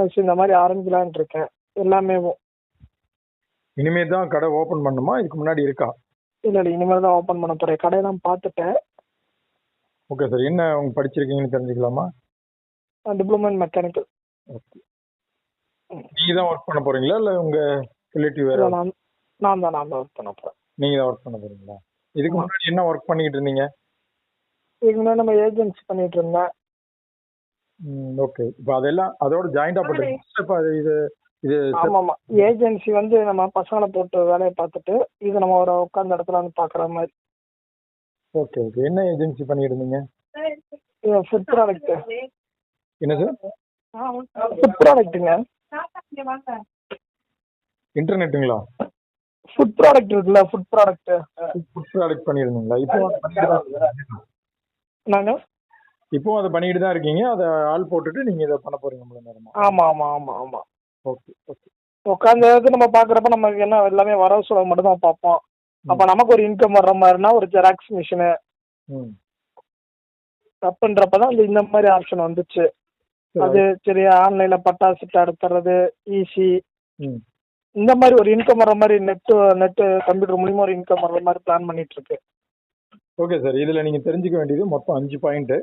Business இந்த மாதிரி ஆரம்பிக்கலான்னு இருக்கேன். எல்லாமே இனிமே தான் கடை ஓபன் பண்ணுமா? இதுக்கு முன்னாடி இருக்கா? இல்லை இல்லை இனிமேல் தான் ஓப்பன் பண்ண போகிறேன் கடையெல்லாம் பார்த்துட்டேன். ஓகே சார் என்ன உங்க படிச்சிருக்கீங்கன்னு தெரிஞ்சுக்கலாமா? டிப்ளமோ இன் மெக்கானிக்கல் நீங்க தான் ஒர்க் பண்ண போறீங்களா? இல்ல உங்க ரிலேட்டிவ் வேற? நான் நான் தான் நான் தான் ஒர்க் பண்ண போகிறேன் நீங்க தான் ஒர்க் பண்ண போறீங்களா? இதுக்கு. முன்னாடி என்ன ஒர்க் பண்ணிக்கிட்டு இருந்தீங்க? இதுக்கு முன்னாடி நம்ம ஏஜென்சி பண்ணிட்டு இருந்தேன். ஓகே இப்போ அதெல்லாம் அதோட ஜாயிண்டா பண்றீங்க இப்போ இது இது ஆமாம். ஏஜென்சி வந்து நம்ம பசங்களை போட்டு வேலையை பார்த்துட்டு இது நம்ம ஒரு உட்காந்த இடத்துல வந்து பார்க்குற மாதிரி. ஓகே ஓகே என்ன ஏஜென்சி பண்ணிட்டு இருந்தீங்க ஃபுட் ப்ராடக்ட் என்ன சார் ஃபுட் ப்ராடக்ட்டுங்க இன்டர்நெட்டுங்களா ஃபுட் ப்ராடக்ட் இருக்குல்ல ஃபுட் ப்ராடக்ட் ஃபுட் ப்ராடக்ட் பண்ணிருந்தீங்களா இப்போ அதை பண்ணிட்டு தான் இருக்கீங்க. நாங்கள் இப்போ அதை பண்ணிட்டு தான் இருக்கீங்க. அதை ஆள் போட்டுட்டு நீங்க இதை பண்ண போறீங்க முழு நேரமா? ஆமாம் ஆமாம் ஆமாம் ஆமாம் ஓகே ஓகே. உட்காந்த நம்ம பார்க்குறப்ப நமக்கு என்ன எல்லாமே வரவு செலவு மட்டும் தான் பார்ப்போம் அப்போ நமக்கு ஒரு இன்கம் வர்ற மாதிரினா ஒரு ஜெராக்ஸ் மிஷினு ம். தப்புன்றப்ப தான் இந்த இந்த மாதிரி ஆப்ஷன் வந்துச்சு. அது சரி ஆன்லைன்ல பட்டாசு எடுத்துறது ஈஸி ம். இந்த மாதிரி ஒரு இன்கம் வர மாதிரி நெட்டு நெட்டு கம்ப்யூட்டர் மூலியமா ஒரு இன்கம் வர மாதிரி பிளான் பண்ணிட்டு இருக்கு. Okay sir. இதுல நீங்க தெரிஞ்சுக்க வேண்டியது மொத்தம் அஞ்சு பாயிண்ட்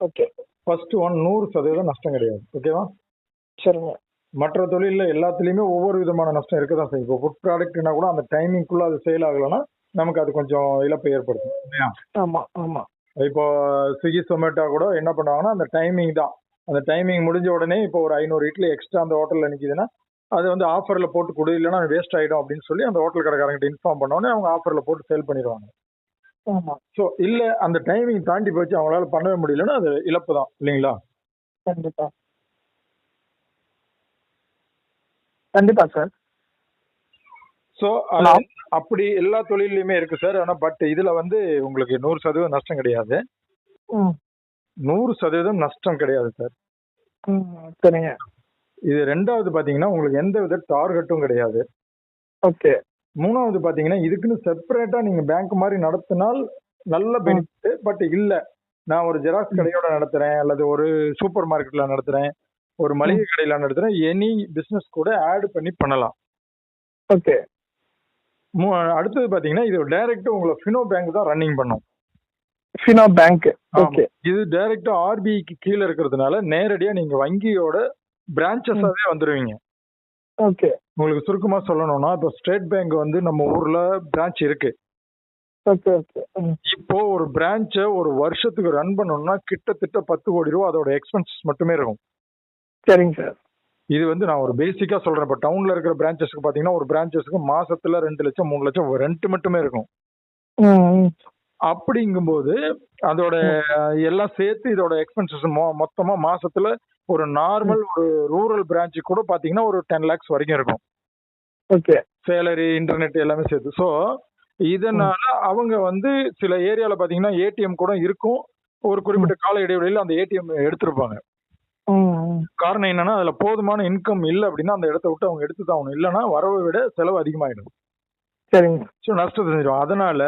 ஓகே ஃபர்ஸ்ட் ஒன் நூறு சதவீதம் நஷ்டம் கிடையாது. ஓகேவா சரிங்க. மற்ற தொழில்ல எல்லாத்துலயுமே ஒவ்வொரு விதமான நஷ்டம் இருக்க தான் செய்யும். இப்போ ஃபுட் ப்ராடக்ட்னா கூட அந்த டைமிங்குள்ள அது சேல் ஆகலைன்னா நமக்கு அது கொஞ்சம் இழப்பை ஏற்படுத்தும் இல்லையா? ஆமா ஆமா. இப்போ ஸ்விக்கி சொமேட்டோ கூட என்ன பண்ணுவாங்கன்னா அந்த டைமிங் தான். அந்த டைமிங் முடிஞ்ச உடனே இப்போ ஒரு ஐநூறு இட்லி எக்ஸ்ட்ரா அந்த ஹோட்டல்ல நிக்குதுன்னா அது வந்து ஆஃபர்ல போட்டு கொடு இல்லைன்னா வேஸ்ட் ஆயிடும் அப்படின்னு சொல்லி அந்த ஹோட்டல் கடைக்காரங்கிட்ட இன்ஃபார்ம் பண்ணோடனே அவங்க ஆஃபர்ல போட்டு சேல் பண்ணிடுவாங்க. ஆமா. ஸோ இல்ல அந்த டைமிங் தாண்டி போச்சு அவங்களால பண்ணவே முடியலன்னா அது இழப்பு தான் இல்லைங்களா? கண்டிப்பா. கண்டிப்பா சார் ஸோ அப்படி எல்லா தொழிலையுமே இருக்கு சார் ஆனா பட் இதுல வந்து உங்களுக்கு நூறு சதவீதம் நஷ்டம் கிடையாது. நூறு சதவீதம் நஷ்டம் கிடையாது சார் சரிங்க. இது ரெண்டாவது பாத்தீங்கன்னா உங்களுக்கு எந்த வித டார்கெட்டும் கிடையாது. ஓகே. மூணாவது பாத்தீங்கன்னா இதுக்குன்னு செப்பரேட்டா நீங்க பேங்க் மாதிரி நடத்தினால் நல்ல பெனிஃபிட் பட் இல்ல. நான் ஒரு ஜெராக்ஸ் கடையோட நடத்துறேன் அல்லது ஒரு சூப்பர் மார்க்கெட்ல நடத்துறேன் ஒரு மளிகை கடையில நடத்துறேன் எனி பிசினஸ் கூட ஆட் பண்ணி பண்ணலாம். ஓகே. அடுத்தது பாத்தீங்கன்னா இது டைரக்ட் உங்களை ஃபினோ பேங்க் தான் ரன்னிங் பண்ணும். ஃபினோ பேங்க். ஓகே. இது டைரக்டா ஆர்பிஐக்கு கீழே இருக்கிறதுனால நேரடியா நீங்க வங்கியோட பிரான்ச்சஸாவே வந்துருவீங்க. ஓகே உங்களுக்கு சுருக்கமா சொல்லணும்னா இப்போ ஸ்டேட் பேங்க் வந்து நம்ம ஊர்ல பிரான்ச் இருக்கு. ஓகே ஓகே இப்போ ஒரு பிரான்ச்சை ஒரு வருஷத்துக்கு ரன் பண்ணணும்னா கிட்டத்தட்ட பத்து கோடி ரூபா அதோட எக்ஸ்பென்சஸ் மட்டுமே இருக்கும். சரிங்க சார். இது வந்து நான் ஒரு பேசிக்கா சொல்றேன். இப்போ டவுன்ல இருக்கிற பிரான்ச்சஸ்க்கு பாத்தீங்கன்னா ஒரு பிரான்ச்சஸ்க்கு மாசத்துல ரெண்டு லட்சம் மூணு லட்சம் ரெண்ட் மட்டுமே இருக்கும். அப்படிங்கும்போது அதோட எல்லாம் சேர்த்து இதோட எக்ஸ்பென்சஸ் மொத்தமா மாசத்துல ஒரு நார்மல் ஒரு ரூரல் பிரான்ச்சு கூட பாத்தீங்கன்னா ஒரு டென் லேக்ஸ் வரைக்கும் இருக்கும். ஓகே. சேலரி இன்டர்நெட் எல்லாமே சேர்த்து. ஸோ இதனால அவங்க வந்து சில ஏரியால பாத்தீங்கன்னா ஏடிஎம் கூட இருக்கும். ஒரு குறிப்பிட்ட கால இடைவெளியில் அந்த ஏடிஎம் எடுத்திருப்பாங்க. காரணம் என்னன்னா அதுல போதுமான இன்கம் இல்லை அப்படின்னா அந்த இடத்த விட்டு அவங்க எடுத்து தான் இல்லைன்னா வரவை விட செலவு அதிகமாயிடும். சரிங்க. ஸோ நஷ்டத்தை செஞ்சிடும் அதனால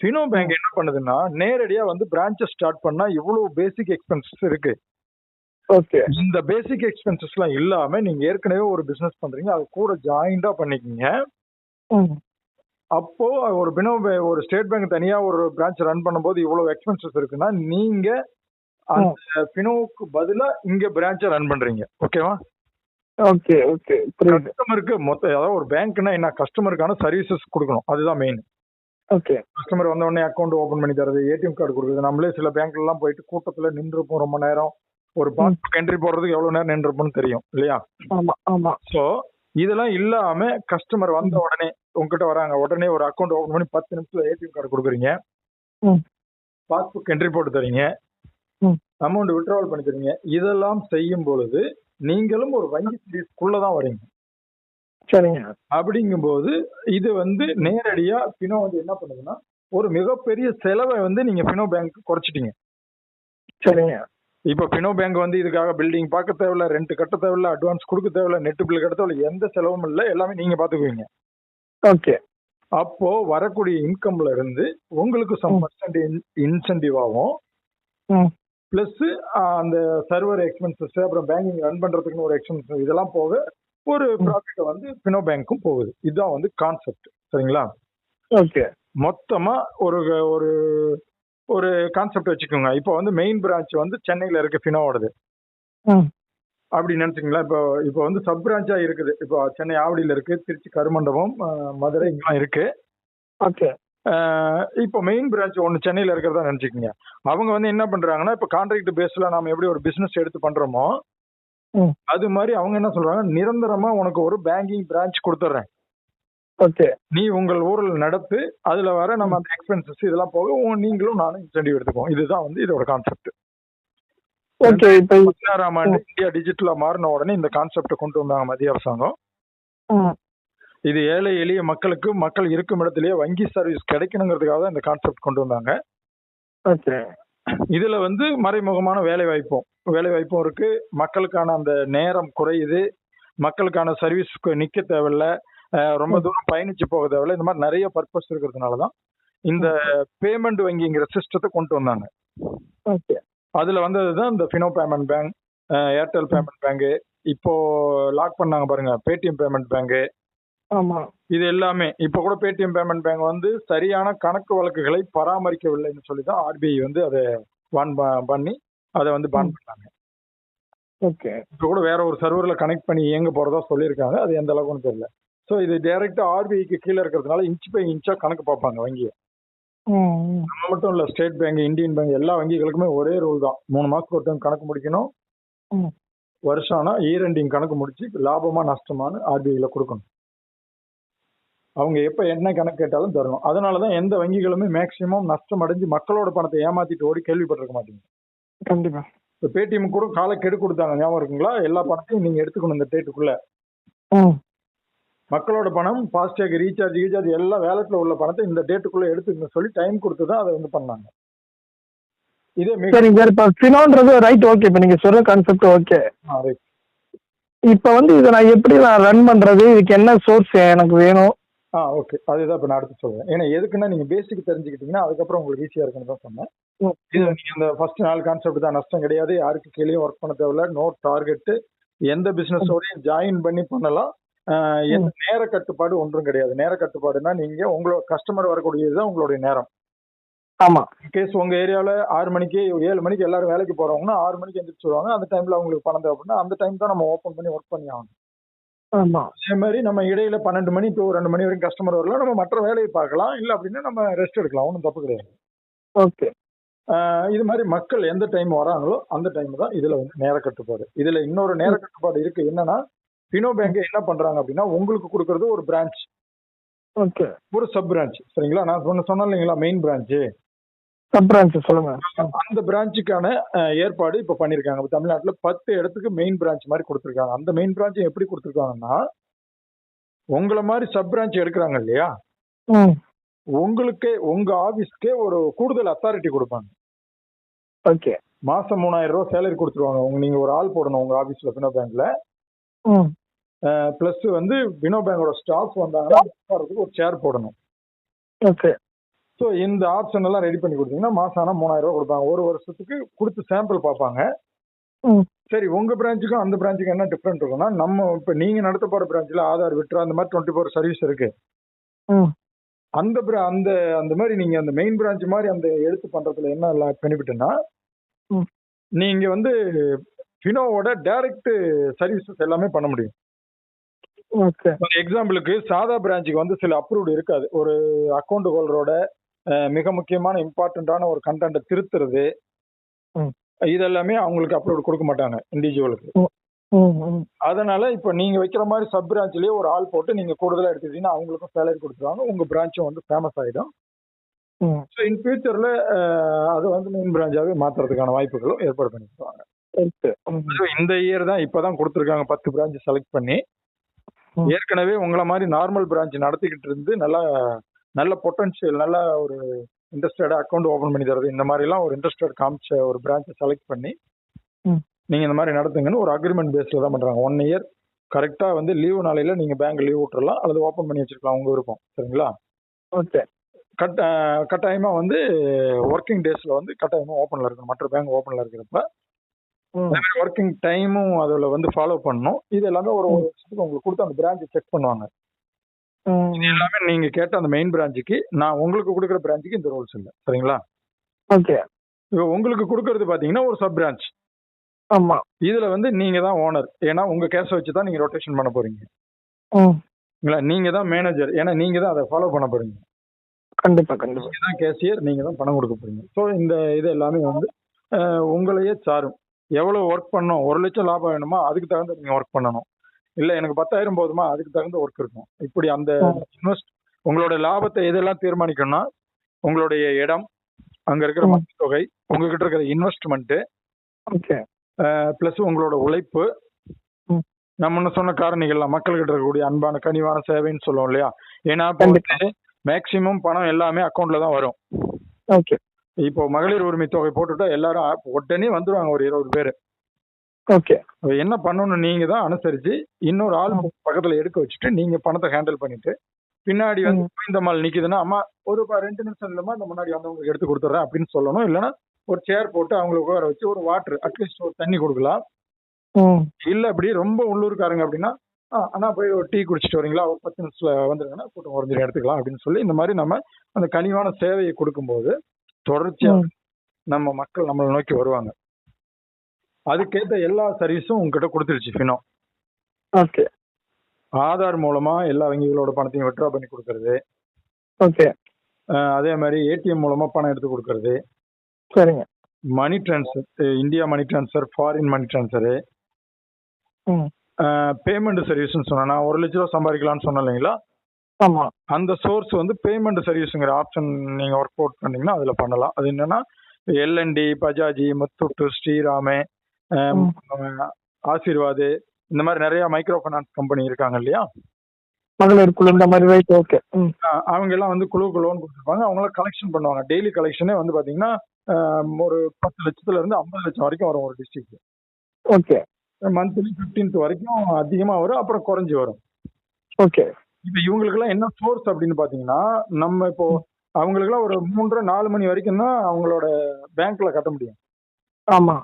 ஃபினோ பேங்க் என்ன பண்ணுதுன்னா நேரடியா வந்து பிரான்ச்சஸ் ஸ்டார்ட் பண்ணா இவ்வளவு பேசிக் எக்ஸ்பென்சஸ் இருக்கு. ஓகே இந்த பேசிக் எக்ஸ்பென்சஸ்லாம் இல்லாம நீங்க ஏற்கனவே ஒரு பிசினஸ் பண்றீங்க அது கூட ஜாயிண்டா பண்ணிக்கிங்க. அப்போ ஒரு பினோ ஒரு ஸ்டேட் பேங்க் தனியா ஒரு பிரான்ச் ரன் பண்ணும்போது இவ்வளவு எக்ஸ்பென்சஸ் இருக்குன்னா நீங்க அந்த பினோவுக்கு பதிலா இங்க பிரான்ச்சை ரன் பண்றீங்க. ஓகேவா ஓகே ஓகே கஸ்டமருக்கு மொத்த அதாவது ஒரு பேங்க்னா என்ன கஸ்டமருக்கான சர்வீசஸ் கொடுக்கணும். அதுதான் மெயின் ஓகே கஸ்டமர் வந்த உடனே அக்கௌண்ட் ஓபன் பண்ணி தரது ஏடிஎம் கார்டு கொடுக்குறது. நம்மளே சில பேங்க்ல எல்லாம் போயிட்டு கூட்டத்துல நின்றுப்போம் ரொம்ப நேரம். ஒரு பாஸ்புக் என்ட்ரி போடுறதுக்கு எவ்வளவு நேரம் நின்றுப்போம்னு தெரியும் இல்லையா? ஆமா ஆமா. சோ இதெல்லாம் இல்லாம கஸ்டமர் வந்த உடனே உங்ககிட்ட வராங்க. உடனே ஒரு அக்கௌண்ட் ஓபன் பண்ணி பத்து நிமிஷத்துல ஏடிஎம் கார்டு கொடுக்குறீங்க. ம். பாஸ்புக் என்ட்ரி போட்டு தரீங்க. அமௌண்ட் விட்ராவல் பண்ணி தரீங்க. இதெல்லாம் செய்யும் பொழுது நீங்களும் ஒரு வங்கி தான் வரீங்க. சரிங்க. அப்படிங்கும்போது இது வந்து நேரடியா பினோ வந்து என்ன பண்ணுதுன்னா ஒரு மிகப்பெரிய செலவை வந்து நீங்க பினோ பேங்க் குறைச்சிட்டீங்க. சரிங்க. இப்போ பினோ பேங்க் வந்து இதுக்காக பில்டிங் பார்க்க தேவையில்ல ரெண்ட் கட்ட தேவையில்ல அட்வான்ஸ் கொடுக்க தேவையில்ல நெட் பில் கட்ட தேவையில்ல எந்த செலவும் இல்லை எல்லாமே நீங்க பாத்துக்குவீங்க ஓகே அப்போ வரக்கூடிய இன்கம்ல இருந்து உங்களுக்கு சம் ம். பர்சன்ட் இன்சென்டிவ் ஆகும். பிளஸ் அந்த சர்வர் எக்ஸ்பென்சஸ் அப்புறம் பேங்கிங் ரன் பண்றதுக்குன்னு ஒரு எக்ஸ்பென்சஸ் இதெல்லாம் போக ஒரு ப்ராஃபிட் வந்து பினோ பேங்க்கும் போகுது. இதுதான் வந்து கான்செப்ட் சரிங்களா? ஓகே மொத்தமா ஒரு ஒரு ஒரு கான்செப்ட் வச்சுக்கோங்க. இப்போ வந்து மெயின் பிரான்ச் வந்து சென்னையில இருக்கு ஃபினோவோடது. ம் அப்படி நினைச்சுங்களா இப்போ இப்போ வந்து சப் பிரான்ச்சா இருக்குது. இப்போ சென்னை ஆவடியில இருக்கு திருச்சி கருமண்டபம் மதுரை இங்கெல்லாம் இருக்கு. ஓகே. இப்போ மெயின் பிரான்ச் ஒன்று சென்னையில இருக்கிறதா நினைச்சுக்கோங்க. அவங்க வந்து என்ன பண்றாங்கன்னா இப்போ கான்ட்ராக்ட் பேஸ்ல நாம எப்படி ஒரு பிசினஸ் எடுத்து பண்றோமோ ம். அது மாதிரி அவங்க என்ன சொல்றாங்க நிரந்தரமா உனக்கு ஒரு பேங்கிங் பிரான்ச் கொடுத்துட்றேன் ஓகே நீ உங்கள் ஊரில் நடத்து அதுல வர நம்ம அந்த எக்ஸ்பென்சஸ் இதெல்லாம் போக நீங்களும் நானும் இன்சென்டிவ் எடுத்துக்குவோம். இதுதான் வந்து இதோட கான்செப்ட் ஓகே இப்போ பதினாறாம் ஆண்டு இந்தியா டிஜிட்டலா மாறின உடனே இந்த கான்செப்டை கொண்டு வந்தாங்க மத்திய அரசாங்கம். இது ஏழை எளிய மக்களுக்கு மக்கள் இருக்கும் இடத்திலேயே வங்கி சர்வீஸ் கிடைக்கணுங்கிறதுக்காக தான் இந்த கான்செப்ட் கொண்டு வந்தாங்க. ஓகே இதுல வந்து மறைமுகமான வேலை வாய்ப்பும் வேலை வாய்ப்பும் இருக்கு. மக்களுக்கான அந்த நேரம் குறையுது. மக்களுக்கான சர்வீஸ்க்கு நிக்க தேவையில்ல. ரொம்ப தூரம் பயணிச்சு போக தேவையில்ல இந்த மாதிரி நிறைய பர்பஸ் இருக்கிறதுனால தான் இந்த பேமெண்ட் வங்கிங்கிற சிஸ்டத்தை கொண்டு வந்தாங்க. ஓகே. அதுல வந்தது தான் இந்த Fino payment bank Airtel payment bank இப்போ லாக் பண்ணாங்க பாருங்க பேடிஎம் பேமெண்ட் பேங்க் ஆமா. இது எல்லாமே இப்போ கூட பேடிஎம் பேமெண்ட் பேங்க் வந்து சரியான கணக்கு வழக்குகளை பராமரிக்கவில்லைன்னு சொல்லி தான் ஆர்பிஐ வந்து அதை பான் பண்ணி அதை வந்து பான் பண்ணாங்க. ஓகே. இப்போ கூட வேற ஒரு சர்வரில் கனெக்ட் பண்ணி இயங்க போறதா சொல்லியிருக்காங்க அது எந்த அளவுக்குன்னு தெரியல. ஸோ இது டைரக்டா ஆர்பிஐக்கு கீழே இருக்கிறதுனால இன்ச் பை இன்ச்சா கணக்கு பார்ப்பாங்க வங்கியை. நம்ம மட்டும் இல்ல ஸ்டேட் பேங்க் இந்தியன் பேங்க் எல்லா வங்கிகளுக்குமே ஒரே ரூல் தான். மூணு மாசத்துக்கு ஒரு டைம் கணக்கு முடிக்கணும். வருஷம் ஆனா ஈரெண்டிங் கணக்கு முடிச்சு லாபமா நஷ்டமானு ஆர்பிஐல கொடுக்கணும். அவங்க எப்ப என்ன கணக்கு கேட்டாலும் தரணும். அதனால தான் எந்த வங்கிகளுமே மேக்சிமம் நஷ்டம் அடைஞ்சு மக்களோட பணத்தை ஏமாத்திட்டு ஓடி கேள்விப்பட்டிருக்க மாட்டீங்க. கண்டிப்பா. இப்போ பேடிஎம் கூட காலை கெடு கொடுத்தாங்க. ஞாபகம் இருக்குங்களா? எல்லா பணத்தையும் நீங்க எடுத்துக்கணும் இந்த டேட்டுக்குள்ள ம். மக்களோட பணம் ஃபாஸ்டேக் ரீசார்ஜ் ரீசார்ஜ் எல்லாம் வேலட்ல உள்ள பணத்தை இந்த டேட்டுக்குள்ள எடுத்துக்கங்க சொல்லி டைம் கொடுத்து தான் அதை வந்து பண்ணாங்க. இதே மிக சரிங்க சார் இப்போ ஃபினோன்றது ரைட் ஓகே இப்போ நீங்கள் சொல்கிற கான்செப்ட் ஓகே. இப்போ வந்து இதை நான் எப்படி நான் ரன் பண்ணுறது இதுக்கு என்ன சோர்ஸ் எனக்கு வேணும்? ஆ ஓகே அதுதான் இப்போ நான் அடுத்து சொல்றேன். ஏன்னா எதுக்குன்னா நீங்க பேசிக் தெரிஞ்சுக்கிட்டீங்கன்னா அதுக்கப்புறம் உங்களுக்கு ஈஸியா இருக்குன்னு தான் சொன்னேன். இது நீங்க அந்த ஃபர்ஸ்ட் நாலு கான்செப்ட் தான். நஷ்டம் கிடையாது. யாருக்கு கீழேயும் ஒர்க் பண்ண தேவையில்ல. நோ டார்கெட் எந்த பிசினஸோடையும் ஜாயின் பண்ணி பண்ணலாம். எந்த நேர கட்டுப்பாடு ஒன்றும் கிடையாது. நேர கட்டுப்பாடுனா நீங்க உங்களோட கஸ்டமர் வரக்கூடியதுதான் உங்களுடைய நேரம். ஆமாம் கேஸ் உங்க ஏரியால ஆறு மணிக்கு ஏழு மணிக்கு எல்லாரும் வேலைக்கு போறவங்கன்னா ஆறு மணிக்கு எந்திரிச்சு வருவாங்க. அந்த டைம்ல அவங்களுக்கு பணம் தேவைப்படுனா அந்த டைம் தான் நம்ம ஓப்பன் பண்ணி ஒர்க் பண்ணி ஆகணும். ஆமாம் அதே மாதிரி நம்ம இடையில பன்னெண்டு மணி to ரெண்டு மணி வரைக்கும் கஸ்டமர் வரலாம். நம்ம மற்ற வேலையை பார்க்கலாம். இல்ல அப்படின்னா நம்ம ரெஸ்ட் எடுக்கலாம். ஒன்றும் தப்பு கிடையாது. ஓகே. இது மாதிரி மக்கள் எந்த டைம் வராங்களோ அந்த டைம் தான் இதுல வந்து நேர கட்டுப்பாடு. இதுல இன்னொரு நேர கட்டுப்பாடு இருக்கு. என்னன்னா பினோ பேங்க் என்ன பண்றாங்க அப்படின்னா உங்களுக்கு கொடுக்கறது ஒரு பிரான்ச் ஓகே ஒரு சப் பிரான்ச் சரிங்களா? நான் சொன்ன சொன்னேன் இல்லைங்களா? மெயின் பிரான்ச் சப் பிரான்ச் சொல்லுங்கள் அந்த பிரான்ச்சுக்கான ஏற்பாடு இப்ப பண்ணிருக்காங்க. இப்ப தமிழ்நாட்டுல பத்து இடத்துக்கு மெயின் பிரான்ச் மாதிரி கொடுத்துருக்காங்க. அந்த மெயின் பிரான்ச் எப்படி கொடுத்துருக்காங்கன்னா உங்களை மாதிரி சப் பிரான்ச் எடுக்கிறாங்க இல்லையா? உங்களுக்கே உங்க ஆபீஸ்க்கே ஒரு கூடுதல் அத்தாரிட்டி கொடுப்பாங்க. ஓகே மாசம் மூணாயிரம் ரூபாய் சேலரி கொடுத்துருவாங்க. உங்க நீங்க ஒரு ஆள் போடணும் உங்க ஆபீஸ்ல பினோ பேங்க்ல பிளஸ் வந்து பினோ பேங்கோட ஸ்டாஃப் வந்தாங்கன்னா ஒரு சேர் போடணும். ஓகே ஸோ இந்த ஆப்ஷன் எல்லாம் ரெடி பண்ணி கொடுத்தீங்கன்னா மாசம் ஆனால் மூணாயிரம் ரூபாய் கொடுப்பாங்க. ஒரு வருஷத்துக்கு கொடுத்து சாம்பிள் பார்ப்பாங்க. ம். சரி உங்க பிரான்ச்சுக்கும் அந்த பிரான்ச்சுக்கும் என்ன டிஃப்ரெண்ட் இருக்கும்னா நம்ம இப்போ நீங்க நடத்த போற பிரான்ச்ல ஆதார் விட்ரா அந்த மாதிரி டுவெண்ட்டி ஃபோர் சர்வீஸ் இருக்கு அந்த அந்த அந்த மாதிரி நீங்க அந்த மெயின் பிரான்ச் மாதிரி அந்த எடுத்து பண்றதுல என்ன பெனிஃபிட்னா நீங்க வந்து ஃபினோவோட டைரக்ட் சர்வீசஸ் எல்லாமே பண்ண முடியும். எக்ஸாம்பிளுக்கு சாதா பிரான்ச்சுக்கு வந்து சில அப்ரூவ்டு இருக்காது. ஒரு அக்கௌண்ட் ஹோல்டரோட மிக முக்கியமான இம்பார்ட்டண்ட்டான ஒரு கண்டென்ட்டை திருத்துறது. இதெல்லாமே அவங்களுக்கு அப்ரூவ்டு கொடுக்க மாட்டாங்க இண்டிவிஜுவலுக்கு அதனால இப்போ நீங்க வைக்கிற மாதிரி சப் பிரான்ச்லயே ஒரு ஆள் போட்டு நீங்க கூடுதலா எடுத்துக்கிட்டீங்கன்னா அவங்களுக்கும் சேலரி கொடுத்துருவாங்க. உங்க பிரான்ச்சும் வந்து ஃபேமஸ் ஆயிடும். ஸோ இன் ஃபியூச்சர்ல அதை வந்து மெயின் பிரான்ச்சாவே மாத்துறதுக்கான வாய்ப்புகளும் ஏற்பாடு So, இந்த இயர் தான் இப்பதான் கொடுத்துருக்காங்க பத்து பிரான்ச் செலக்ட் பண்ணி. ஏற்கனவே உங்களை மாதிரி நார்மல் பிரான்ச் நடத்திக்கிட்டு இருந்து நல்லா நல்ல பொட்டன்ஷியல் நல்ல ஒரு இன்ட்ரெஸ்டட் அக்கௌண்ட் ஓபன் பண்ணி தரது. இந்த மாதிரிலாம் ஒரு இன்ட்ரெஸ்டட் காமிச்ச ஒரு பிரான்ச்சை செலக்ட் பண்ணி நீங்க இந்த மாதிரி நடத்துங்கன்னு ஒரு அக்ரிமெண்ட் பேஸ்ல தான் பண்றாங்க. ஒன் இயர் கரெக்டா வந்து லீவு நாளையில நீங்க பேங்க் லீவ் விட்டுறலாம் அல்லது ஓபன் பண்ணி வச்சிருக்கலாம் உங்க விருப்பம். சரிங்களா? ஓகே. கட் கட்டாயமா வந்து ஒர்க்கிங் டேஸ்ல வந்து கட்டாயமா ஓப்பன்ல இருக்கணும். மற்ற பேங்க் ஓப்பன்ல இருக்கிறப்ப ஒர்க்கிங் டைமும் அதில் வந்து ஃபாலோ பண்ணணும். இது எல்லாமே ஒரு ஒரு வருஷத்துக்கு உங்களுக்கு கொடுத்து அந்த பிரான்ச் செக் பண்ணுவாங்க. இது எல்லாமே நீங்க கேட்ட அந்த மெயின் பிரான்ச்சுக்கு நான் உங்களுக்கு கொடுக்குற பிரான்ச்சுக்கு இந்த ரூல்ஸ் இல்லை. சரிங்களா? ஓகே. இப்போ உங்களுக்கு கொடுக்கறது பாத்தீங்கன்னா ஒரு சப் பிரான்ச் ஆமா. இதுல வந்து நீங்க தான் ஓனர் ஏன்னா உங்க கேஷை வச்சு தான் நீங்க ரொட்டேஷன் பண்ண போறீங்க. நீங்க தான் மேனேஜர் ஏன்னா நீங்க தான் அதை ஃபாலோ பண்ண போறீங்க. கண்டிப்பா கண்டிப்பா. தான் கேஷியர் நீங்க தான் பணம் கொடுக்க போறீங்க. ஸோ இந்த இது எல்லாமே வந்து உங்களையே சாரும். எவ்வளவு ஒர்க் பண்ணணும்? ஒரு லட்சம் லாபம் வேணுமா? அதுக்கு தகுந்த நீங்க ஒர்க் பண்ணணும். இல்ல எனக்கு பத்தாயிரம் போதுமா? அதுக்கு தகுந்த ஒர்க் இருக்கும். இப்படி அந்த. இன்வெஸ்ட் உங்களோட லாபத்தை எதெல்லாம் தீர்மானிக்கணும்னா உங்களுடைய இடம் அங்க இருக்கிற. மக்கள் தொகை உங்ககிட்ட இருக்கிற இன்வெஸ்ட்மெண்ட் ஓகே. பிளஸ் உங்களோட உழைப்பு. நம்ம சொன்ன காரணிகள்லாம் மக்கள்கிட்ட இருக்கக்கூடிய அன்பான கனிவான சேவைன்னு சொல்லுவோம் இல்லையா? ஏன்னா மேக்சிமம் பணம் எல்லாமே அக்கௌண்ட்ல தான் வரும். ஓகே. இப்போ மகளிர் உரிமை தொகை போட்டுட்டா எல்லாரும் உடனே வந்துருவாங்க ஒரு இருபது பேர். ஓகே. என்ன பண்ணணும் நீங்க தான் அனுசரிச்சு இன்னொரு ஆள். பக்கத்துல எடுக்க வச்சுட்டு நீங்க பணத்தை ஹேண்டில் பண்ணிட்டு பின்னாடி வந்து இந்த மால் நிக்குதுன்னா அம்மா ஒரு ரெண்டு நிமிஷம் இல்லமா இந்த முன்னாடி வந்தவங்களுக்கு எடுத்து கொடுத்துட்றேன் அப்படின்னு சொல்லணும். இல்லைன்னா ஒரு சேர் போட்டு அவங்களை உட்கார வச்சு ஒரு வாட்டர் அட்லீஸ்ட் ஒரு தண்ணி கொடுக்கலாம். இல்ல அப்படி ரொம்ப உள்ளூர்காரங்க அப்படின்னா அண்ணா போய் ஒரு டீ குடிச்சிட்டு வரீங்களா? ஒரு பத்து நிமிஷத்துல வந்துருங்கன்னா கூட்டம் குறைஞ்சிரும் எடுத்துக்கலாம் அப்படின்னு சொல்லி இந்த மாதிரி நம்ம அந்த கனிவான சேவையை கொடுக்கும்போது தொடர்ச்சியா. நம்ம மக்கள் நம்மளை நோக்கி வருவாங்க. அதுக்கேற்ற எல்லா சர்வீஸும் உங்ககிட்ட கொடுத்துருச்சு ஃபினோ ஓகே. ஆதார் மூலமா எல்லா வங்கிகளோட பணத்தையும் விட்ரா பண்ணி கொடுக்கறது. ஓகே. அதே மாதிரி ஏடிஎம் மூலமா பணம் எடுத்து கொடுக்கறது. சரிங்க. Money transfer India money transfer foreign money transfer payment சர்வீஸ்னு சொன்னேன் நான் ஒரு லட்ச ரூபா சம்பாதிக்கலாம்னு சொன்னேன் இல்லைங்களா? ஆமா. அந்த சோர்ஸ் வந்து பேமெண்ட் சர்வீஸுங்கிற ஆப்ஷன் நீங்க ஒர்க் அவுட் பண்ணீங்கன்னா அதுல பண்ணலாம். அது என்னன்னா எல்என்டி பஜாஜி முத்தூட்டு ஸ்ரீராமே ஆசீர்வாது இந்த மாதிரி நிறைய மைக்ரோ ஃபைனான்ஸ் கம்பெனி இருக்காங்க இல்லையா? மகளிர் குழு இந்த மாதிரி ரைட் ஓகே அவங்க எல்லாம் வந்து குழுவுக்கு லோன் கொடுத்துருப்பாங்க. அவங்களாம் கலெக்ஷன் பண்ணுவாங்க. டெய்லி கலெக்ஷனே வந்து பாத்தீங்கன்னா ஒரு பத்து லட்சத்துல இருந்து ஐம்பது லட்சம் வரைக்கும் வரும் ஒரு டிஸ்ட்ரிக்ட் ஓகே மந்த்லி ஃபிஃப்டீன்த் வரைக்கும் அதிகமா வரும். அப்புறம் குறைஞ்சி வரும். ஓகே இப்போ இவங்களுக்கெல்லாம் என்ன சோர்ஸ் அப்படின்னு பாத்தீங்கன்னா நம்ம இப்போ அவங்களுக்கெல்லாம் ஒரு மூன்றரை நாலு மணி வரைக்கும் தான் அவங்களோட பேங்க்ல கட்ட முடியும். ஆமா.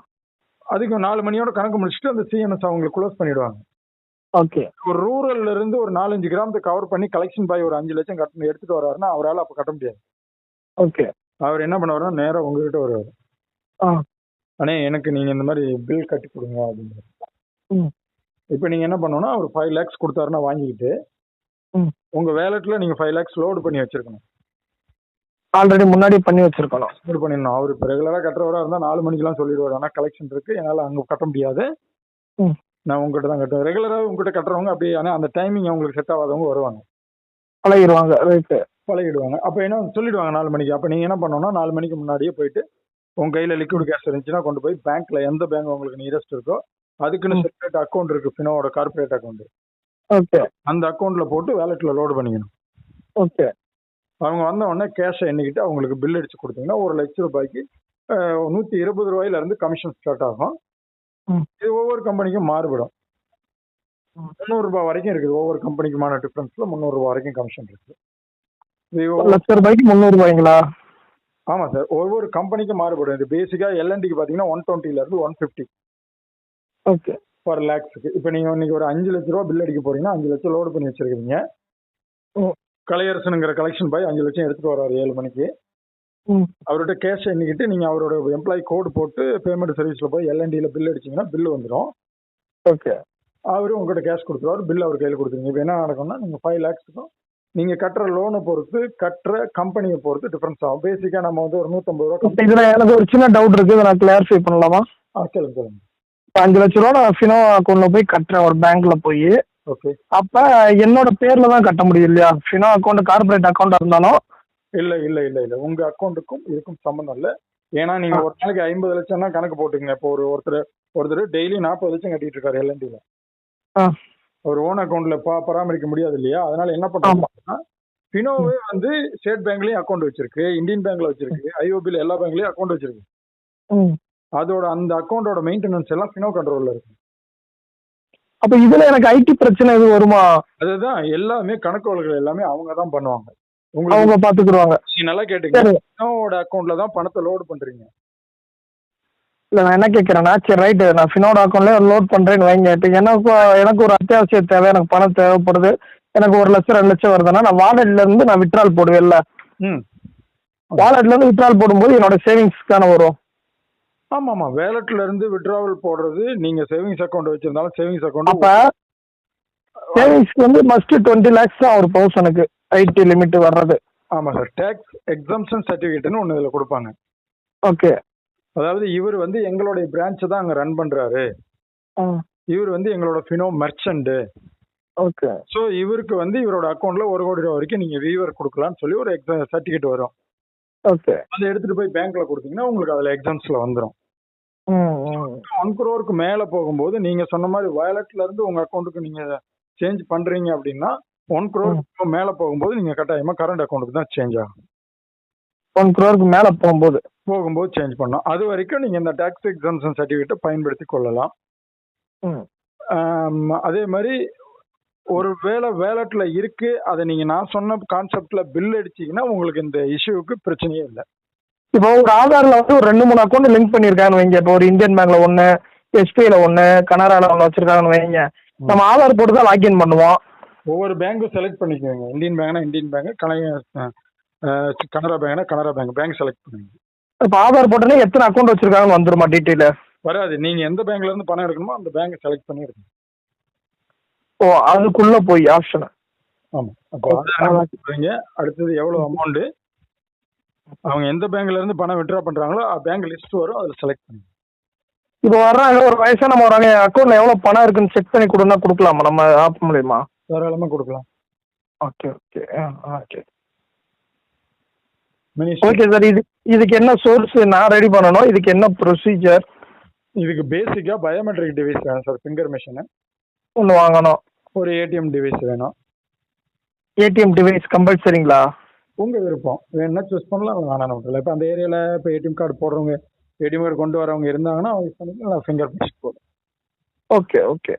அதுக்கு நாலு மணியோட கணக்கு முடிச்சுட்டு அந்த சிஎம்எஸ் அவங்களுக்கு க்ளோஸ் பண்ணிடுவாங்க. ஓகே. ஒரு ரூரல்ல இருந்து ஒரு நாலஞ்சு கிராமத்தை கவர் பண்ணி கலெக்ஷன் பாய் ஒரு அஞ்சு லட்சம் கட்டணும் எடுத்துட்டு வர்றாருன்னா அவரால் அப்போ கட்ட முடியாது. ஓகே. அவர் என்ன பண்ணுவாருன்னா நேரா உங்ககிட்ட வருவார். ஆ. அண்ணே எனக்கு நீங்க இந்த மாதிரி பில் கட்டி கொடுங்க அப்படின்னு. ம். இப்போ நீங்க என்ன பண்ணணும்னா ஒரு ஃபைவ் லேக்ஸ் கொடுத்தாருன்னா வாங்கிக்கிட்டு உங்க வேலெட்ல நீங்க ஃபைவ் லேக்ஸ் லோடு பண்ணி வச்சிருக்கணும். ஆல்ரெடி முன்னாடி பண்ணி வச்சிருக்கணும். லோடு பண்ணிடணும். அவர் இப்போ ரெகுலராக கட்டுறவரா இருந்தால் நாலு மணிக்கெல்லாம் சொல்லிடுவார். ஆனால் கலெக்ஷன் இருக்கு. என்னால் அங்கே கட்ட முடியாது. நான் உங்ககிட்ட தான் கட்டுவேன். ரெகுலராக உங்ககிட்ட கட்டுறவங்க அப்படி ஆனால் அந்த டைமிங் அவங்களுக்கு செட் ஆகாதவங்க வருவாங்க. பழகிடுவாங்க. ரைட்டு பழகிடுவாங்க. அப்போ என்ன சொல்லிடுவாங்க நாலு மணிக்கு. அப்போ நீங்கள் என்ன பண்ணணும்னா நாலு மணிக்கு முன்னாடியே போயிட்டு உங்க கையில் லிக்விட் கேஷ் இருந்துச்சுன்னா கொண்டு போய் பேங்க்ல எந்த பேங்க் உங்களுக்கு நியரஸ்ட் இருக்கோ அதுக்குன்னு. செப்பரேட் அக்கௌண்ட் இருக்கு ஃபினோவோட கார்பரேட் அக்கௌண்ட் ஓகே. அந்த அக்கௌண்ட்ல போட்டு வேலெட்ல லோடு பண்ணிக்கணும். ஓகே. அவங்க வந்த உடனே கேஷை எண்ணிக்கிட்டு அவங்களுக்கு பில் அடிச்சு கொடுத்தீங்கன்னா ஒரு லட்ச ரூபாய்க்கு நூத்தி இருபது ரூபாயில இருந்து கமிஷன் ஸ்டார்ட் ஆகும். ம். இது ஒவ்வொரு கம்பெனிக்கும் மாறுபடும். முந்நூறு ரூபாய் வரைக்கும் இருக்குது. ஒவ்வொரு கம்பெனிக்குமான டிஃபரன்ஸ்ல முந்நூறு ரூபாய் வரைக்கும் கமிஷன் இருக்கு. லட்ச ரூபாய்க்கு முந்நூறு ரூபாய்ங்களா? ஆமா சார். ஒவ்வொரு கம்பெனிக்கும் மாறுபடும். இது பேசிக்கா எல்என்டிக்கு பாத்தீங்கன்னா ஒன் டுவெண்ட்டில இருந்து ஒன் ஃபிஃப்டி ஓகே. பர் லேக்ஸுக்கு இப்போ நீங்க இன்னைக்கு ஒரு அஞ்சு லட்ச ரூபா பில் அடிக்க போறீங்கன்னா அஞ்சு லட்சம் லோடு பண்ணி வச்சிருக்கீங்க. கலையரசனுங்கிற கலெக்ஷன் பாய் அஞ்சு லட்சம் எடுத்துட்டு வர்றாரு ஏழு மணிக்கு. ம். அவர்கிட்ட கேஷ் எண்ணிக்கிட்டு நீங்க அவரோட எம்ப்ளாயி கோடு போட்டு பேமெண்ட் சர்வீஸ்ல போய் எல்என்டில பில் அடிச்சீங்கன்னா பில் வந்துடும் ஓகே அவரு உங்ககிட்ட கேஷ் கொடுத்துருவாரு பில் அவர் கையில் கொடுத்துருங்க. இப்போ என்ன நடக்கும்னா நீங்க ஃபைவ் லேக்ஸுக்கும் நீங்க கட்டுற லோனை பொறுத்து கட்டுற கம்பெனியை பொறுத்து டிஃபரன்ஸ் ஆகும். பேசிக்கா நம்ம வந்து ஒரு நூத்தம்பது ரூபா இதில் எனக்கு ஒரு சின்ன டவுட் இருக்கு. இதை நான் கிளாரிஃபை பண்ணலாமா? ஆ சொல்லுங்க சொல்லுங்க. அஞ்சு லட்ச ரூபா நான் ஃபினோ அக்கௌண்ட்ல போய் கட்டுறேன் ஒரு பேங்க்ல போய். ஓகே அப்ப என்னோட பேர்ல தான் கட்ட முடியும் இல்லையா? ஃபினோ அக்கௌண்ட் கார்பரேட் அக்கௌண்டா இருந்தாலும். இல்ல இல்ல இல்ல இல்ல. உங்க அக்கௌண்ட்டுக்கும் இதுக்கும் சம்மந்தம் இல்ல. ஏன்னா நீங்க ஒரு நாளைக்கு ஐம்பது லட்சம்னா கணக்கு போட்டுங்க இப்போ ஒரு ஒருத்தர் ஒருத்தர் டெய்லி நாற்பது லட்சம் கட்டிட்டு இருக்காரு எல்என்டில அவர் ஓன் அக்கௌண்ட்ல பா பராமரிக்க முடியாது இல்லையா? அதனால என்ன பண்றாங்கன்னா ஃபினோவே வந்து ஸ்டேட் பேங்க்லயும் அக்கௌண்ட் வச்சிருக்கு இந்தியன் பேங்க்ல வச்சிருக்கு ஐஓபில எல்லா பேங்க்லயும் அக்கௌண்ட் வச்சிருக்கு. ம். அதோட அந்த அக்கௌண்டோட மெயின்டெனன்ஸ் எல்லாம் ஃபினோ கண்ட்ரோல்ல இருக்கு அப்ப இதுல எனக்கு ஐடி பிரச்சனை எதுவும் வருமா? அதுதான் எல்லாமே கணக்கு வழக்குகள் எல்லாமே அவங்க தான் பண்ணுவாங்க. உங்களுக்கு அவங்க பாத்துக்குருவாங்க நீங்க நல்லா ஃபினோவோட அக்கௌண்ட்ல தான் பணத்தை லோடு பண்றீங்க. இல்ல நான் என்ன கேட்கறேன்னா சரி ரைட்டு நான் ஃபினோட அக்கௌண்ட்ல லோட் பண்றேன்னு வைங்க. இப்போ எனக்கு எனக்கு ஒரு அத்தியாவசிய தேவை எனக்கு பணம் தேவைப்படுது. எனக்கு ஒரு லட்சம் ரெண்டு லட்சம் வருதுன்னா நான் வாலெட்ல இருந்து நான் விட்ரால் போடுவேன்ல. ம். வாலெட்ல இருந்து விட்ரால் போடும்போது என்னோட சேவிங்ஸ் தானே வரும். ஆமா ஆமா வேலட்ல இருந்து விட்ராவல் போடுறது நீங்க சேவிங்ஸ் அக்கௌண்ட் வச்சிருந்தாலும் சேவிங்ஸ் அப்ப அக்கௌண்ட் சேவிங்ஸ்க்கு வந்து மஸ்ட் டுவெண்ட்டி லேக்ஸ் தான் ஒரு பர்சனுக்கு ஐடி லிமிட் வர்றது. ஆமா சார் டேக்ஸ் எக்ஸம்ஷன் சர்டிஃபிகேட்னு ஒன்று இதில் கொடுப்பாங்க. ஓகே. அதாவது இவர் வந்து எங்களுடைய பிரான்ச்சை தான் அங்கே ரன் பண்றாரு. இவர் வந்து எங்களோட ஃபினோ மர்ச்சன்ட் ஓகே. ஸோ இவருக்கு வந்து இவரோட அக்கௌண்ட்ல ஒரு கோடி ரூபா வரைக்கும் நீங்க வீவர் கொடுக்கலாம்னு சொல்லி ஒரு எக்ஸாம் சர்டிஃபிகேட் வரும். ஓகே. அதை எடுத்துட்டு போய் பேங்க்ல கொடுத்தீங்கன்னா உங்களுக்கு அதுல எக்ஸாம்ஸ்ல வந்துடும் ஒன் குரோருக்கு மேல போகும்போது நீங்க சொன்ன மாதிரி வயலட்ல இருந்து உங்க அக்கௌண்ட்டுக்கு நீங்க சேஞ்ச் பண்றீங்க அப்படின்னா ஒன் குரோருக்கு மேல போகும்போது நீங்க கட்டாயமா கரண்ட் அக்கௌண்ட்டுக்கு தான் சேஞ்ச் ஆகும் ஒன் குரோருக்கு மேல போகும்போது. போகும்போது சேஞ்ச் பண்ணணும். அது வரைக்கும் நீங்க இந்த டாக்ஸ் எக்ஸாம்ஷன் சர்டிஃபிகேட்டை பயன்படுத்தி கொள்ளலாம். அதே மாதிரி ஒரு வேலை வேலட்ல இருக்கு அதை நீங்க நான் சொன்ன கான்செப்ட்ல பில் அடிச்சீங்கன்னா உங்களுக்கு இந்த இஷ்யூவுக்கு பிரச்சனையே இல்லை. இப்போ ஒரு ஆதார்ல வந்து ஒரு ரெண்டு மூணு அக்கௌண்ட் லிங்க் பண்ணியிருக்காங்கன்னு வைங்க. இப்போ ஒரு இந்தியன் பேங்க்ல ஒன்று எஸ்பிஐல ஒன்று கனரால ஒன்று வச்சிருக்காங்கன்னு வைங்க. நம்ம ஆதார் போட்டு தான் லாக்இன் பண்ணுவோம். ஒவ்வொரு பேங்க்கும் செலக்ட் பண்ணிக்கோங்க. இந்தியன் பேங்க்னா இந்தியன் பேங்க் கனரா பேங்க்னா கனரா பேங்க் பேங்க் செலக்ட் பண்ணுங்க இப்போ ஆதார் போட்டோன்னே எத்தனை அக்கௌண்ட் வச்சிருக்காங்கன்னு வந்துருமா டீட்டெயில் வராது. நீங்க எந்த பேங்க்ல இருந்து பணம் எடுக்கணுமோ அந்த பேங்க் செலக்ட் பண்ணி எடுக்கணும் ஓ அதுக்குள்ள போய் ஆப்ஷன் ஆமா. அப்போ அடுத்தது எவ்வளவு அமௌண்ட் அவங்க எந்த பேங்க்ல இருந்து பணம் விட்ரா பண்றாங்களோ பேங்க் லிஸ்ட் வரும் அதுல செலக்ட் பண்ணுங்க. இப்போ வர்றாங்க ஒரு வயசானவங்க வராங்க அக்கௌண்ட்ல எவ்வளோ பணம் இருக்குன்னு செக் பண்ணி கொடுன்னா கொடுக்கலாமா? நம்ம ஆப் மூலியமா? தாராளமா கொடுக்கலாம். Okay okay okay okay sir. இது இதுக்கு என்ன சோர்ஸ் நான் ரெடி பண்ணணும்? இதுக்கு என்ன ப்ரொசீஜர் இதுக்கு பேசிக்கா பயோமெட்ரிக் டிவைஸ் வேணும் சார் ஃபிங்கர் மிஷின் ஒன்று வாங்கணும். ஒரு ஏடிஎம் டிவைஸ் வேணும். ஏடிஎம் டிவைஸ் கம்பல்சரிங்களா உங்க விருப்பம். வேணும்னா சூஸ் பண்ணலாம்? வேணாம் விட்டுல இப்போ அந்த ஏரியால இப்போ ஏடிஎம் கார்டு போடுறவங்க ஏடிஎம் கார்டு கொண்டு வரவங்க இருந்தாங்கன்னா அவங்க யூஸ் பண்ணிக்கலாம் ஃபிங்கர் மிஷின் போதும் ஓகே ஓகே.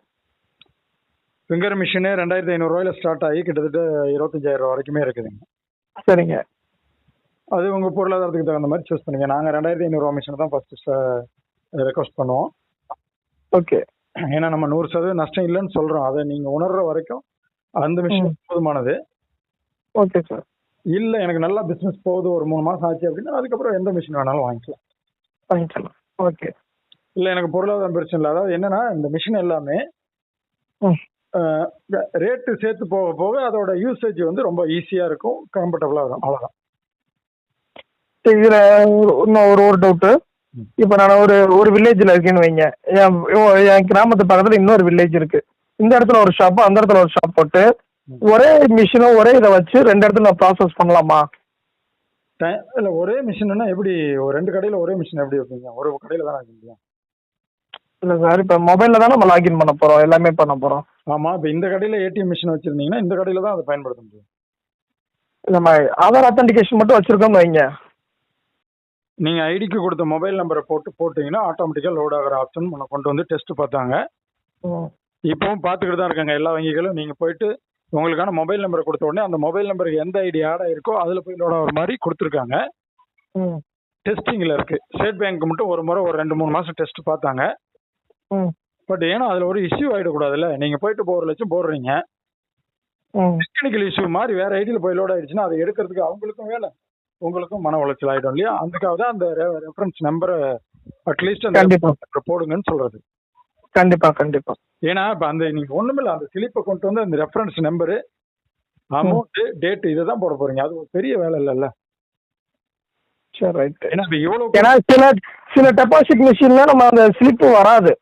ஃபிங்கர் மிஷினு ரெண்டாயிரத்தி ஐநூறுரூவாயில ஸ்டார்ட் ஆகி கிட்டத்தட்ட இருபத்தஞ்சாயிரம் ரூபா வரைக்குமே இருக்குதுங்க. சரிங்க. அது உங்க பொருளாதாரத்துக்கு தகுந்த மாதிரி சூஸ் பண்ணுங்க நாங்கள் ரெண்டாயிரத்தி ஐநூறுரூவா மிஷின் தான் ஃபர்ஸ்ட் ரெக்வஸ்ட் பண்ணுவோம். ஓகே. ஏன்னா நம்ம நூறு சதவீதம் நஷ்டம் இல்லைன்னு சொல்றோம். அதை நீங்க உணர்ற வரைக்கும் அந்த மிஷின். போதுமானது. Okay sir. இல்ல எனக்கு நல்லா பிசினஸ் போகுது ஒரு மூணு மாசம் ஆச்சு அப்படின்னா அதுக்கப்புறம் எந்த மிஷின் வேணாலும் வாங்கிக்கலாம். வாங்கிக்கலாம். ஓகே இல்ல எனக்கு பொருளாதாரம் பிரச்சனை இல்லை. அதாவது என்னன்னா இந்த மிஷின் எல்லாமே ரேட்டு சேர்த்து போக போக அதோட யூசேஜ் வந்து ரொம்ப ஈஸியா இருக்கும் கம்ஃபர்டபுளா வரும் அவ்வளவுதான். சரி, இதுல இன்னும் ஒரு ஒரு டவுட்டு. இப்போ நான் ஒரு ஒரு வில்லேஜில் இருக்கேன்னு வைங்க. என் கிராமத்து பக்கத்தில் இன்னொரு வில்லேஜ் இருக்கு. இந்த இடத்துல ஒரு ஷாப்பு அந்த இடத்துல ஒரு ஷாப் போட்டு. ஒரே மிஷினும் ஒரே இதை வச்சு ரெண்டு இடத்துல நான் ப்ராசஸ் பண்ணலாமா? இல்ல ஒரே மிஷின்னா எப்படி ஒரு ரெண்டு கடையில ஒரே மிஷின் எப்படி வைப்பீங்க? ஒரு கடையில தான் வைக்க முடியும் இல்லை சார் இப்போ மொபைலில் தான் நம்ம லாகின் பண்ண போகிறோம் எல்லாமே பண்ண போகிறோம் ஆமா இப்ப இந்த கடையில ஏடிஎம் மிஷின் வச்சிருந்தீங்கன்னா இந்த கடையில தான் அதை பயன்படுத்த முடியும். நம்ம ஆதார் அத்தன்டிகேஷன் மட்டும் வச்சுருக்கோம்னு வைங்க. நீங்க ஐடிக்கு கொடுத்த மொபைல் நம்பரை போட்டு போட்டீங்கன்னா ஆட்டோமேட்டிக்கா லோட் ஆகிற ஆப்ஷன் கொண்டு வந்து டெஸ்ட் பார்த்தாங்க. இப்பவும் பார்த்துக்கிட்டு தான் இருக்காங்க எல்லா வங்கிகளும். நீங்க போயிட்டு உங்களுக்கான மொபைல் நம்பரை கொடுத்த உடனே அந்த மொபைல் நம்பருக்கு எந்த ஐடி ஆட் ஆயிருக்கோ அதுல போய் லோட் ஆகிற மாதிரி கொடுத்துருக்காங்க. ம். டெஸ்டிங்ல இருக்கு. ஸ்டேட் பேங்க் மட்டும் ஒரு முறை ஒரு ரெண்டு மூணு மாசம் டெஸ்ட் பார்த்தாங்க. ம். பட் ஏன்னா அதுல ஒரு இஷ்யூ ஆயிடக்கூடாதுல்ல. நீங்க போயிட்டு இப்போ ஒரு லட்சம் போடுறீங்க. டெக்னிக்கல் இஷ்யூ மாதிரி வேற ஐடியில போய் லோட் ஆயிடுச்சுன்னா அதை எடுக்கிறதுக்கு அவங்களுக்கும் வேலை. உங்களுக்கும் மன உளைச்சல் ஆயிடும் இல்லையா? அதுக்காக தான் அந்த ரெஃபரன்ஸ் நம்பரை அட்லீஸ்ட் அந்த போடுங்கன்னு சொல்றது. கண்டிப்பா கண்டிப்பா. ஏன்னா இப்ப அந்த நீங்க ஒண்ணுமில்ல அந்த ஸ்லிப்பை கொண்டு வந்து அந்த ரெஃபரன்ஸ் நம்பரு அமௌண்ட் டேட் இதை தான் போட போறீங்க. அது ஒரு பெரிய வேலை இல்லைல்ல. சரி ரைட் ஏன்னா இப்ப இவ்வளவு ஏன்னா சில சில டெபாசிட் மிஷின்ல நம்ம அந்த ஸ்லிப் வராது.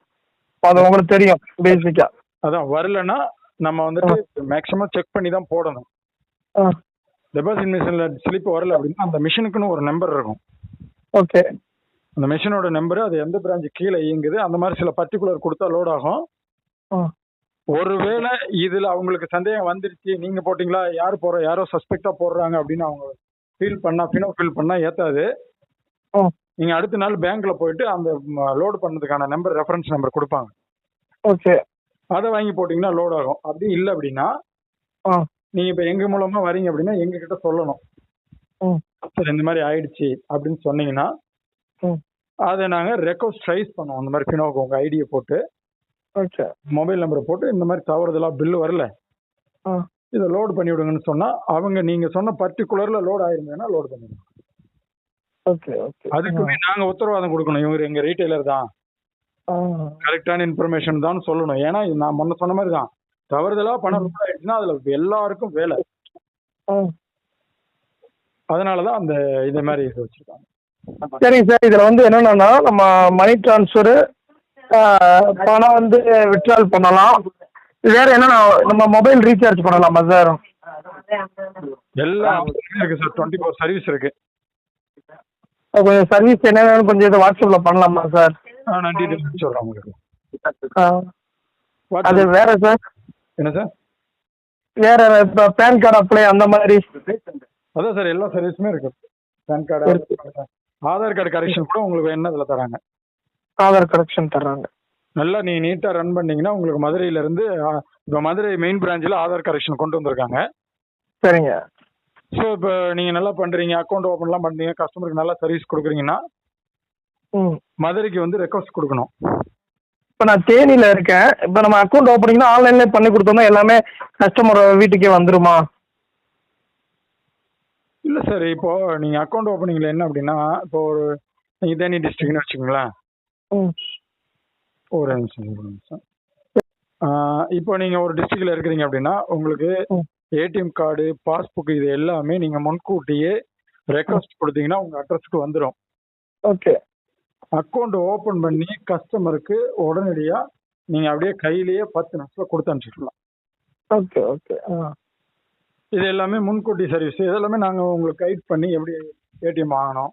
அது உங்களுக்கு தெரியும் பேசிக்கா அதான் வரலன்னா நம்ம வந்துட்டு மேக்ஸிமம் செக் பண்ணி தான் போடணும். டெபாசிட் மிஷின்ல ஸ்லிப் வரல அப்படின்னா அந்த மிஷினுக்குன்னு ஒரு நம்பர் இருக்கும். ஓகே அந்த மிஷினோட நம்பர் அது எந்த பிரான்ச் கீழே இயங்குது அந்த மாதிரி சில பர்டிகுலர் கொடுத்தா லோட் ஆகும். ஒருவேளை இதுல அவங்களுக்கு சந்தேகம் வந்துருச்சு நீங்க போட்டீங்களா யார் போற யாரோ சஸ்பெக்டா போடுறாங்க அப்படின்னு அவங்க ஃபீல் பண்ணா பினோ ஃபீல் பண்ணா ஏத்தாது. நீங்க அடுத்த நாள் பேங்க்ல போயிட்டு அந்த லோடு பண்ணதுக்கான நம்பர் ரெஃபரன்ஸ் நம்பர் கொடுப்பாங்க. ஓகே. அதை வாங்கி போட்டீங்கன்னா லோட் ஆகும். அப்படி இல்லை அப்படின்னா நீங்க இப்ப எங்க மூலமா வரீங்க அப்படின்னா எங்க கிட்ட சொல்லணும் சார் இந்த மாதிரி ஆயிடுச்சு அப்படின்னு சொன்னீங்கன்னா அதை நாங்க ரெக்வஸ்ட் ரைஸ் பண்ணுவோம் அந்த மாதிரி ஃபினோக்கு உங்க ஐடியை போட்டு. ஓகே மொபைல் நம்பரை போட்டு இந்த மாதிரி தவறுதலா பில்லு வரல. இதை லோட் பண்ணி விடுங்கன்னு சொன்னா அவங்க நீங்க சொன்ன பர்டிகுலர்ல லோட் ஆயிருந்தேன்னா லோட் பண்ணிடுவோம் ஓகே ஓகே அதுக்குமே நாங்க உத்தரவாதம் கொடுக்கணும். இவங்க எங்க ரீட்டைலர் தான். கரெக்டான இன்ஃபர்மேஷன் தான் சொல்லணும். ஏன்னா இது நான் முன்ன சொன்ன மாதிரி தான். தவறுதலா பணம் ஆயிடுச்சுன்னா அதுல எல்லாருக்கும் வேலை. ஆ. அதனாலதான் அந்த இந்த மாதிரி இது வச்சிருக்காங்க. சரிங்க சார். இதில் வந்து என்னென்னா நம்ம மணி ட்ரான்ஸ்ஃபரு பணம் வந்து விட்ரால் பண்ணலாம். வேற என்னென்ன நம்ம மொபைல் ரீசார்ஜ் பண்ணலாமா சார் எல்லா option இருக்கு சார் டுவெண்ட்டி ஃபோர் சர்வீஸ் இருக்கு கொஞ்சம் சர்வீஸ் என்னென்னு கொஞ்சம் இதை வாட்ஸ்அப்பில் பண்ணலாமா சார் நான் டீட்டெயில் சொல்றேன் உங்களுக்கு. அது வேற சார் என்ன சார் வேற இப்போ பேன் கார்டு அப்ளை அந்த மாதிரி. அதான் சார் எல்லா சர்வீஸுமே இருக்கு. PAN card Aadhaar card correction கூட உங்களுக்கு என்ன இதில் தராங்க? ஆதார் கரெக்ஷன் தர்றாங்க. நல்லா நீங்க நீட்டா ரன் பண்ணீங்கன்னா உங்களுக்கு மதுரையில இருந்து இப்ப மதுரை மெயின் பிரான்ச்சில் ஆதார் கரெக்ஷன் கொண்டு வந்திருக்காங்க. சரிங்க. ஸோ இப்போ நீங்க நல்லா பண்றீங்க அக்கௌண்ட் ஓப்பன்லாம் பண்றீங்க கஸ்டமருக்கு நல்லா சர்வீஸ் கொடுக்குறீங்கன்னா ம். மதுரைக்கு வந்து ரெக்வஸ்ட் கொடுக்கணும். இப்போ நான் தேனியில் இருக்கேன். இப்போ நம்ம அக்கௌண்ட் ஓப்பனிங்னா ஆன்லைன்லேயே பண்ணி கொடுத்தோம்னா எல்லாமே கஸ்டமர் வீட்டுக்கே வந்துருமா? இல்ல சார் இப்போ நீங்க அக்கௌண்ட் ஓப்பனிங்ல என்ன அப்படின்னா இப்போ ஒரு நீங்க தேனி டிஸ்ட்ரிக்ட்னு வச்சுக்கோங்களேன். ஒரு நிமிஷம் ஒரு நிமிஷம். இப்போ நீங்க ஒரு டிஸ்ட்ரிக்ட்ல இருக்கிறீங்க அப்படின்னா உங்களுக்கு ஏடிஎம் கார்டு பாஸ்புக் இது எல்லாமே நீங்க முன்கூட்டியே ரெக்வஸ்ட் கொடுத்தீங்கன்னா உங்க அட்ரஸ்க்கு வந்துடும் ஓகே. அக்கௌண்ட் ஓபன் பண்ணி கஸ்டமருக்கு உடனடியா நீங்க அப்படியே கையிலேயே பத்து நிமிஷத்துல கொடுத்து அனுப்பிச்சிடலாம். Okay okay. ஆ. இது எல்லாமே முன்கூட்டி சர்வீஸ் இதெல்லாமே நாங்க உங்களுக்கு கைட் பண்ணி எப்படி ஏடிஎம் வாங்கணும்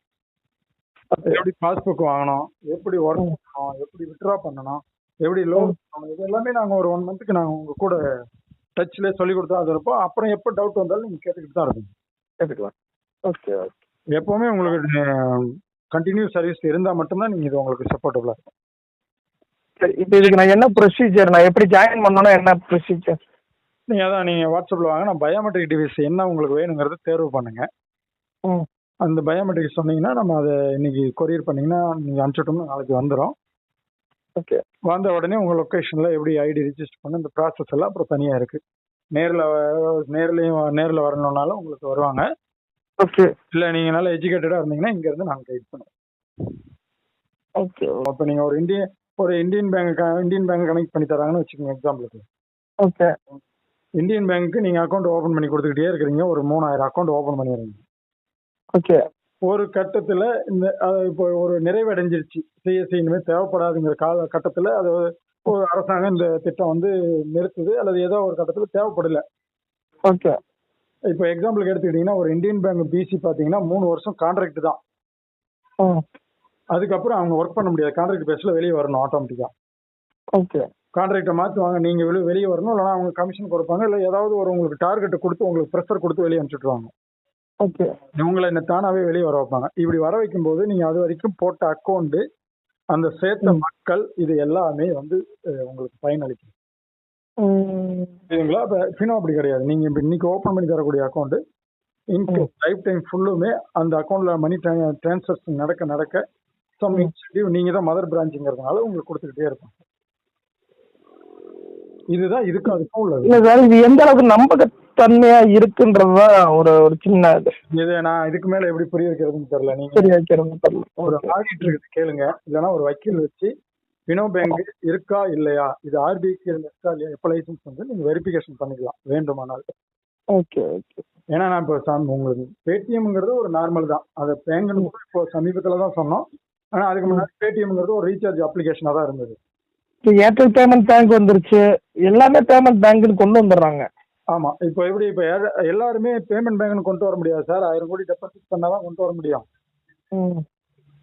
எப்படி பாஸ்புக் வாங்கணும் எப்படி ஒர்க் பண்ணணும் எப்படி வித்ட்ரா பண்ணணும் எப்படி லோன் பண்ணணும் இது எல்லாமே நாங்க ஒரு ஒன் மந்த்துக்கு நாங்க உங்க கூட டச்ல சொல்லி கொடுத்தா அது இருப்போம் அப்புறம் எப்போ டவுட் வந்தாலும் நீங்க கேட்டுக்கிட்டு தான் இருக்கும் கேட்டுக்கலாம். ஓகே ஓகே எப்பவுமே உங்களுக்கு கண்டினியூ சர்வீஸ் இருந்தா மட்டும்தான் நீங்க இது உங்களுக்கு சப்போர்ட்டபுளா இருக்கும். சரி இப்போ இதுக்கு நான் என்ன ப்ரொசீஜர் நான் எப்படி ஜாயின் பண்ணணும்னா என்ன ப்ரொசீஜர் நீங்க அதான் நீங்க வாட்ஸ்அப்ல வாங்க. நான் பயோமெட்ரிக் டிவைஸ் என்ன உங்களுக்கு வேணுங்கிறத தேர்வு பண்ணுங்க. ம். அந்த பயோமெட்ரிக் சொன்னீங்கன்னா நம்ம அதை இன்னைக்கு கொரியர் பண்ணீங்கன்னா நீங்க அனுப்பிச்சிட்டோம்னா நாளைக்கு வந்துடும் ஓகே வந்த உடனே உங்க லொக்கேஷன்ல எப்படி ஐடி ரிஜிஸ்டர் பண்ண இந்த ப்ராசஸ் எல்லாம் அப்புறம் தனியா இருக்கு. நேர்ல நேர்லயும் நேர்ல வரணும்னாலும் உங்களுக்கு வருவாங்க. ஓகே இல்ல நீங்க நல்லா எஜுகேட்டடா இருந்தீங்கன்னா இங்க இருந்து நாங்க கைட் பண்ணுவோம். ஓகே இப்போ நீங்க ஒரு இந்தியன் ஒரு Indian bank Indian bank connect பண்ணி தராங்கன்னு வச்சுக்கோங்க எக்ஸாம்பிளுக்கு ஓகே இந்தியன் பேங்க்கு நீங்க அக்கௌண்ட் ஓபன் பண்ணி கொடுத்துக்கிட்டே இருக்கிறீங்க ஒரு மூணாயிரம் அக்கௌண்ட் ஓபன் பண்ணிடுறீங்க. ஓகே. ஒரு கட்டத்துல இந்த இப்போ ஒரு நிறைவடைஞ்சிருச்சு. சிஎஸ்சி இனிமேல் தேவைப்படாதுங்கிற கால கட்டத்துல அது ஒரு அரசாங்கம் இந்த திட்டம் வந்து நிறுத்துது அல்லது ஏதோ ஒரு கட்டத்துல தேவைப்படல. ஓகே. இப்போ எக்ஸாம்பிளுக்கு எடுத்துக்கிட்டீங்கன்னா ஒரு இந்தியன் பேங்க் பிசி பாத்தீங்கன்னா மூணு வருஷம் கான்ட்ராக்ட் தான். அதுக்கப்புறம் அவங்க ஒர்க் பண்ண முடியாது. கான்ட்ராக்ட் பேஸ்ல வெளியே வரணும் ஆட்டோமேட்டிக்கா ஓகே. கான்ட்ராக்டை மாற்றுவாங்க நீங்க வெளியே வெளியே வரணும் இல்லைனா அவங்க கமிஷன் கொடுப்பாங்க இல்லை ஏதாவது ஒரு உங்களுக்கு டார்கெட் கொடுத்து உங்களுக்கு ப்ரெஷர் கொடுத்து வெளியே அனுப்பிச்சுட்ருவாங்க ஓகே. இவங்களை என்ன தானாவே வெளியே வர வைப்பாங்க. இப்படி வர வைக்கும்போது நீங்க அது வரைக்கும் போட்ட அக்கௌண்ட் அந்த சேர்த்த. மக்கள் இது எல்லாமே வந்து உங்களுக்கு பயனளிக்கும் சரிங்களா? இப்போ ஃபினோ அப்படி கிடையாது. நீங்க இப்ப இன்னைக்கு ஓப்பன் பண்ணி தரக்கூடிய அக்கௌண்ட் இன்கேஸ் லைஃப் டைம் ஃபுல்லுமே அந்த அக்கௌண்ட்ல மணி டிரான்சாக்ஷன் நடக்க நடக்க சம். இன்சென்டிவ் நீங்க தான் மதர் பிரான்ச்சுங்கிறதுனால உங்களுக்கு கொடுத்துக்கிட்டே இருக்கும். இதுதான் இதுக்கும் அதுக்கும் உள்ளது. இல்லை சார் இது எந்த அளவுக்கு நம்பகத்தன்மையா இருக்குன்றது தான் ஒரு ஒரு சின்ன இது. இது நான் இதுக்கு மேல எப்படி புரிய வைக்கிறதுன்னு தெரியல நீங்க சரி வைக்கிறது தெரியல. ஒரு ஆடிட்டர் கிட்ட கேளுங்க. இல்லைன்னா ஒரு வக்கீல் வச்சு பினோ பேங்க் இருக்கா இல்லையா? இது ஆர்பிஐக்கு இருக்கா இல்லையா? எப்போ லைசன்ஸ் வந்து நீங்க வெரிஃபிகேஷன் பண்ணிக்கலாம் வேண்டுமானால். Okay okay. ஏன்னா நான் இப்போ சாம் உங்களுக்கு பேடிஎம்ங்கிறது ஒரு நார்மல் தான். அதை பேங்க்னு இப்போ சமீபத்தில் தான் சொன்னோம். ஆனா அதுக்கு முன்னாடி பேடிஎம்ங்கிறது ஒரு ரீசார்ஜ் அப்ளிகேஷனாக தான் இருந்தது. இப்போ ஏர்டெல் பேமெண்ட் பேங்க் வந்துருச்சு. எல்லாமே பேமெண்ட் பேங்க்னு கொண்டு வந்துடுறாங்க. ஆமா. இப்போ எப்படி இப்போ எல்லாருமே பேமெண்ட் பேங்க்னு கொண்டு வர முடியாது சார். ஆயிரம் கோடி டெபாசிட் பண்ணாதான் தான் கொண்டு வர முடியும். ம்.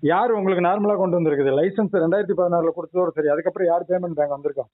யார் உங்களுக்கு நார்மலா கொண்டு வந்திருக்குது? லைசன்ஸ் ரெண்டாயிரத்தி பதினாறுல கொடுத்ததோட சரி. அதுக்கப்புறம் யார் பேமெண்ட் பேங்க் வந்திருக்கா